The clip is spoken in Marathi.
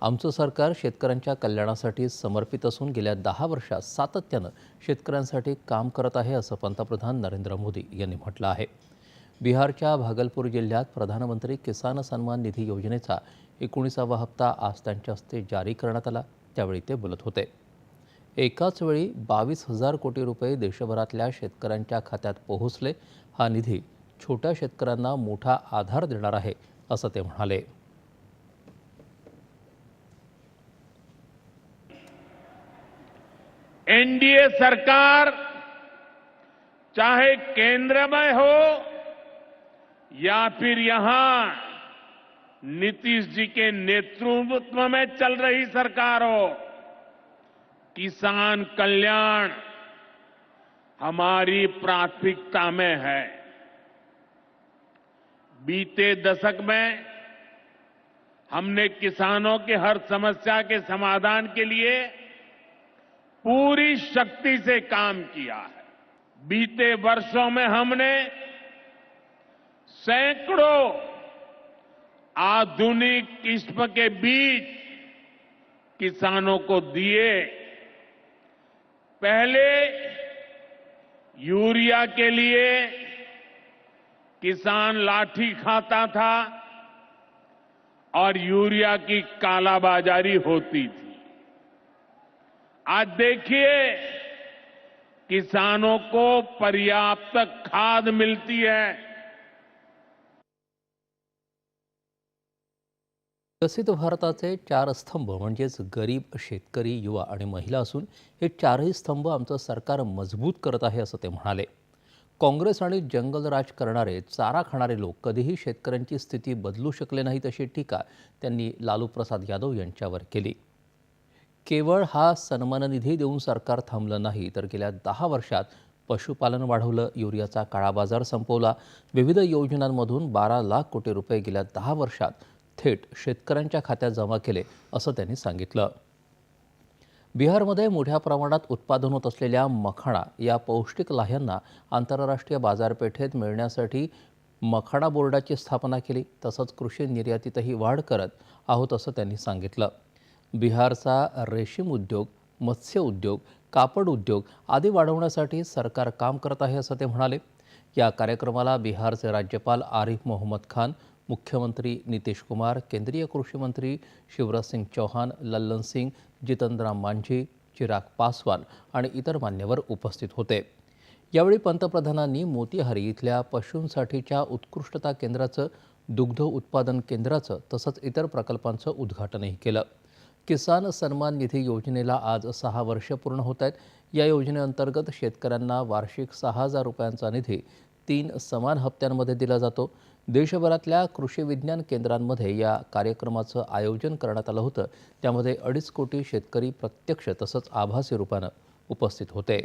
आमचं सरकार शेतकऱ्यांच्या कल्याणासाठी समर्पित असून गेल्या दहा वर्षात सातत्यानं शेतकऱ्यांसाठी काम करत आहे असं पंतप्रधान नरेंद्र मोदी यांनी म्हटलं आहे. बिहारच्या भागलपूर जिल्ह्यात प्रधानमंत्री किसान सन्मान निधी योजनेचा एकोणीसावा हप्ता आज त्यांच्या हस्ते जारी करण्यात आला. त्यावेळी ते बोलत होते. एकाच वेळी बावीस हजार कोटी रुपये देशभरातल्या शेतकऱ्यांच्या खात्यात पोहोचले. हा निधी छोट्या शेतकऱ्यांना मोठा आधार देणार आहे असं ते म्हणाले. एनडीए सरकार, चाहे केंद्र में हो या फिर यहाँ नीतीश जी के नेतृत्व में चल रही सरकार हो, किसान कल्याण हमारी प्राथमिकता में है। बीते दशक में हमने किसानों की हर समस्या के समाधान के लिए पूरी शक्ति से काम किया है। बीते वर्षों में हमने सैकड़ों आधुनिक किस्म के बीज किसानों को दिए। पहले यूरिया के लिए किसान लाठी खाता था और यूरिया की कालाबाजारी होती थी। आज देखिए किसानों को पर्याप्त खाद मिलती है। विकसित भारताचे चार स्तंभ म्हणजेच गरीब शेतकरी युवा आणि महिला असून हे चारही स्तंभ आमचं सरकार मजबूत करत आहे असं ते म्हणाले. काँग्रेस आणि जंगलराज करणारे चारा खाणारे लोक कधीही शेतकऱ्यांची स्थिती बदलू शकले नाहीत अशी टीका त्यांनी लालू प्रसाद यादव यांच्यावर केली. केवळ हा सन्मान निधी देऊन सरकार थांबलं नाही तर गेल्या दहा वर्षात पशुपालन वाढवलं युरियाचा काळा बाजार संपवला. विविध योजनांमधून बारा लाख कोटी रुपये गेल्या दहा वर्षात थेट शेतकऱ्यांच्या खात्यात जमा केले असं त्यांनी सांगितलं. बिहारमध्ये मोठ्या प्रमाणात उत्पादन होत असलेल्या मखाणा या पौष्टिक लाह्यांना आंतरराष्ट्रीय बाजारपेठेत मिळण्यासाठी मखाणा बोर्डाची स्थापना केली. तसंच कृषी निर्यातीतही वाढ करत आहोत असं त्यांनी सांगितलं. बिहारचा रेशीम उद्योग मत्स्य उद्योग कापड उद्योग आदी वाढवण्यासाठी सरकार काम करत आहे असं ते म्हणाले. या कार्यक्रमाला बिहारचे राज्यपाल आरिफ मोहम्मद खान मुख्यमंत्री नितीश कुमार केंद्रीय कृषी मंत्री शिवराज सिंग चौहान लल्लन सिंग जितनराम मांझी चिराग पासवान आणि इतर मान्यवर उपस्थित होते. यावेळी पंतप्रधानांनी मोतीहारी इथल्या पशूंसाठीच्या उत्कृष्टता केंद्राचं दुग्ध उत्पादन केंद्राचं तसंच इतर प्रकल्पांचं उद्घाटनही केलं. किसान सन्मान निधी योजनेला आज सहा वर्ष पूर्ण होत आहेत. या योजनेअंतर्गत शेतकऱ्यांना वार्षिक सहा हजार रुपयांचा निधी तीन समान हप्त्यांमध्ये दिला जातो. देशभरातल्या कृषी विज्ञान केंद्रांमध्ये या कार्यक्रमाचं आयोजन करण्यात आलं होतं. त्यामध्ये अडीच कोटी शेतकरी प्रत्यक्ष तसंच आभासी रूपानं उपस्थित होते.